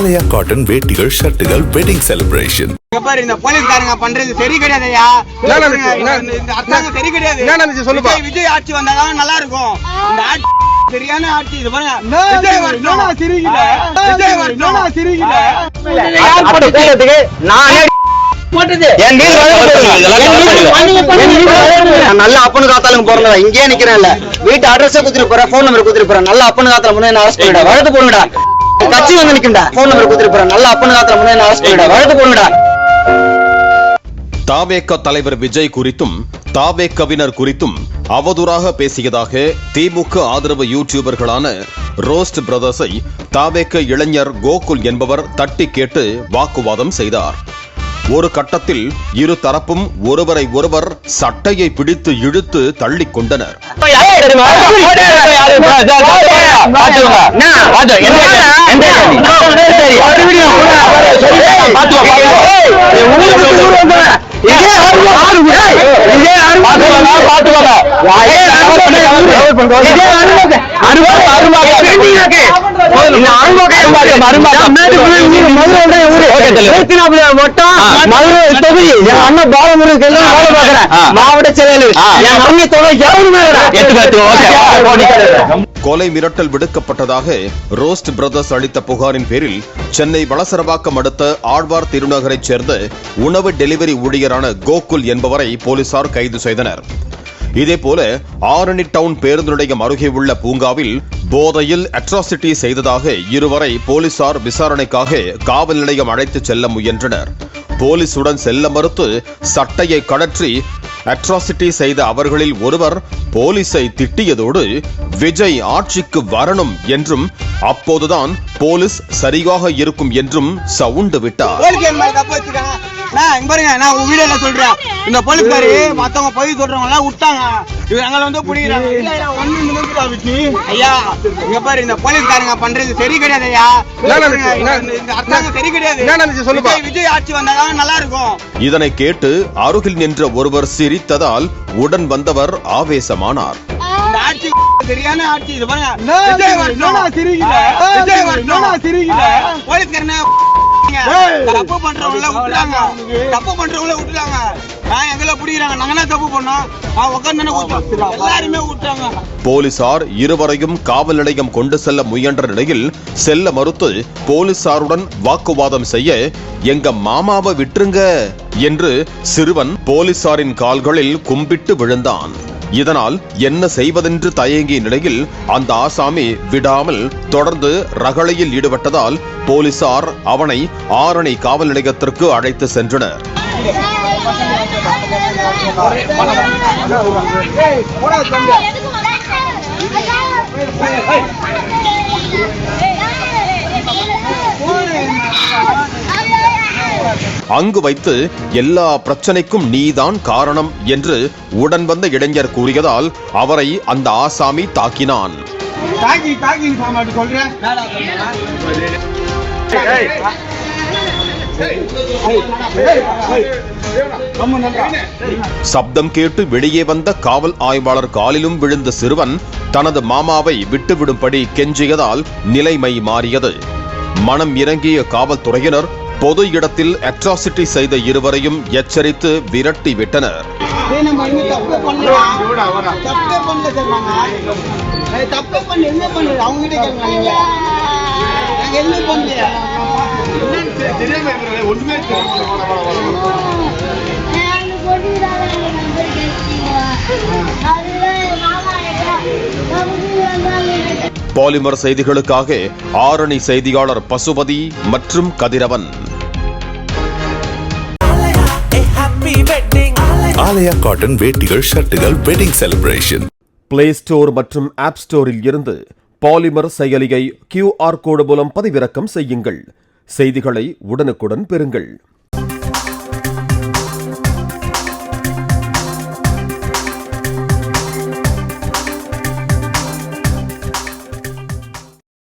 ஆலயா cotton வேட்டிகள் ஷர்ட்டுகள் wedding celebration இங்க பாரு இந்த போலீஸ்காரங்க பண்றது சரி கிடையாதுயா இந்த- அரசாங்கம் சரி கிடையாது. என்ன நடந்துச்சு? சொல்லுப்பா. விஜய் ஆட்சி வந்தாதான் நல்லா இருக்கும் இந்த ஆட்சி சரியான ஆட்சி. இது பாருங்க. விஜய் வரணும் விஜய் வரணும் யார் போட்டு செய்யறதுக்கு நானே என் வீடு நான் நல்ல அப்பனு காத்தாலும் பிறந்தவன் இங்கே நிக்கிறேன்ல. வீட்டு அட்ரஸ் குத்துட்டு போறேன். போன் நம்பர் குத்துட்டு போறேன். நல்ல அப்பனு காத்தால முன்னே என்ன அரெஸ்ட் பண்ணிடா வழக்கு போடுங்கடா கட்சி வந்து நிக்கும்டா. போன் நம்பர் குத்துட்டு போறேன். நல்ல அப்பனு காத்தால முன்னே என்ன அரெஸ்ட் பண்ணிடா வழக்கு போடுங்கடா தாவேக தலைவர் விஜய் குறித்தும் தாவேக்கவினர் குறித்தும் அவதூறாக பேசியதாக திமுக ஆதரவு யூடியூபர்களான ரோஸ்ட் பிரதர்ஸை தாவேக்க இளைஞர் கோகுல் என்பவர் தட்டி கேட்டு வாக்குவாதம் செய்தார். ஒரு கட்டத்தில் இரு தரப்பும் ஒருவரை ஒருவர் சட்டையை பிடித்து இழுத்து தள்ளிக் கொண்டனர் மாவட்ட செயலர் என் கொலை மிரட்டல் விடுக்கப்பட்டதாக ரோஸ்ட் பிரதர்ஸ் அளித்த புகாரின் பேரில் சென்னை வளசரவாக்கம் அடுத்த ஆழ்வார் திருநகரைச் சேர்ந்த உணவு டெலிவரி ஊழியரான கோகுல் என்பவரை போலீசார் கைது செய்தனர். இதேபோல ஆரணி டவுன் பேருந்து நிலையம் அருகே உள்ள பூங்காவில் போதையில் அட்ராசிட்டி செய்ததாக இருவரை போலீசார் விசாரணைக்காக காவல் நிலையம் அழைத்துச் செல்ல முயன்றனர். போலீசுடன் செல்ல மறுத்து சட்டையை கழற்றி அட்ராசிட்டி செய்த அவர்களில் ஒருவர் போலீஸை திட்டியதோடு விஜய் ஆட்சிக்கு வரணும் என்றும் அப்போதுதான் போலீஸ் சரியாக இருக்கும் என்றும் சவுண்டு விட்டார். இங்க பாருங்க நான் உங்க வீடியோல சொல்றேன். இந்த போலீஸ்காரி மத்தவங்க போய் சொல்றவங்க எல்லாம் விட்டாங்க. இவங்க எங்களை வந்து பிடிக்கிறாங்க. ஐயா இங்க பாரு இந்த போலீஸ்காரங்க பண்றது சரி கிடையாது ஐயா. இந்த- அரசாங்கம் சரி கிடையாது? சொல்லுப்பா. விஜய் ஆட்சி வந்தாதான் நல்லா இருக்கும் இதனை கேட்டு அருகில் நின்ற ஒருவர் சிரித்ததால் உடன் வந்தவர் ஆவேசமானார். இந்த ஆட்சி சரியான ஆட்சி இது பாருங்க. விஜய் வரணும் விஜய் வரணும் போலீஸ்காரங்க தப்பு பண்றவங்கள விட்டுறாங்க. தப்பு பண்றவங்கள விட்டுறாங்க. நான் எங்களை பிடிக்கிறாங்க. நாங்க என்ன தப்பு பண்ணோம்? நான் உட்காந்து விட்டோம் எல்லாருமே விட்டாங்க போலீசார் இருவரையும் காவல் நிலையம் கொண்டு செல்ல முயன்ற நிலையில் செல்ல மறுத்து போலீசாருடன் வாக்குவாதம் செய்ய எங்க மாமாவை விட்டுருங்க என்று சிறுவன் போலீசாரின் கால்களில் கும்பிட்டு விழுந்தான். இதனால் என்ன செய்வதென்று தயங்கிய நிலையில் அந்த ஆசாமி விடாமல் தொடர்ந்து ரகளையில் ஈடுபட்டதால் போலீசார் அவனை ஆரணி காவல் நிலையத்திற்கு அழைத்து சென்றனர். அங்கு வைத்து எல்லா பிரச்சனைக்கும் நீதான் காரணம் என்று உடன் வந்த இளைஞர் கூறியதால் அவரை அந்த ஆசாமி தாக்கினான். சப்தம் கேட்டு வெளியே வந்த காவல் ஆய்வாளர் காலிலும் விழுந்த சிறுவன் தனது மாமாவை விட்டுவிடும்படி கெஞ்சியதால் நிலைமை மாறியது. மனம் இறங்கிய காவல்துறையினர் பொது இடத்தில் அட்ராசிட்டி செய்த இருவரையும் எச்சரித்து விரட்டி விட்டனர். ஒண்ணுமே நம்ம இன்னும் தப்பே பண்ணல. தப்பே பண்ணல சார் நாங்க. ஏய், தப்பே பண்ணல, என்ன பண்ணல? அவங்க கிட்ட கேளுங்க நீங்க. நாங்க எதுவுமே பண்ணலையே. பாலிமர் செய்திகளுக்காக ஆரணி செய்தியாளர் பசுபதி மற்றும் கதிரவன். ஆலயா காட்டன் வேட்டிகள் ஷர்ட்டுகள் வெட்டிங் செலிப்ரேஷன் பிளே ஸ்டோர் மற்றும் ஆப் ஸ்டோரில் இருந்து பாலிமர் செயலியை கியூஆர் கோடு மூலம் பதிவிறக்கம் செய்யுங்கள். செய்திகளை உடனுக்குடன் பெறுங்கள்.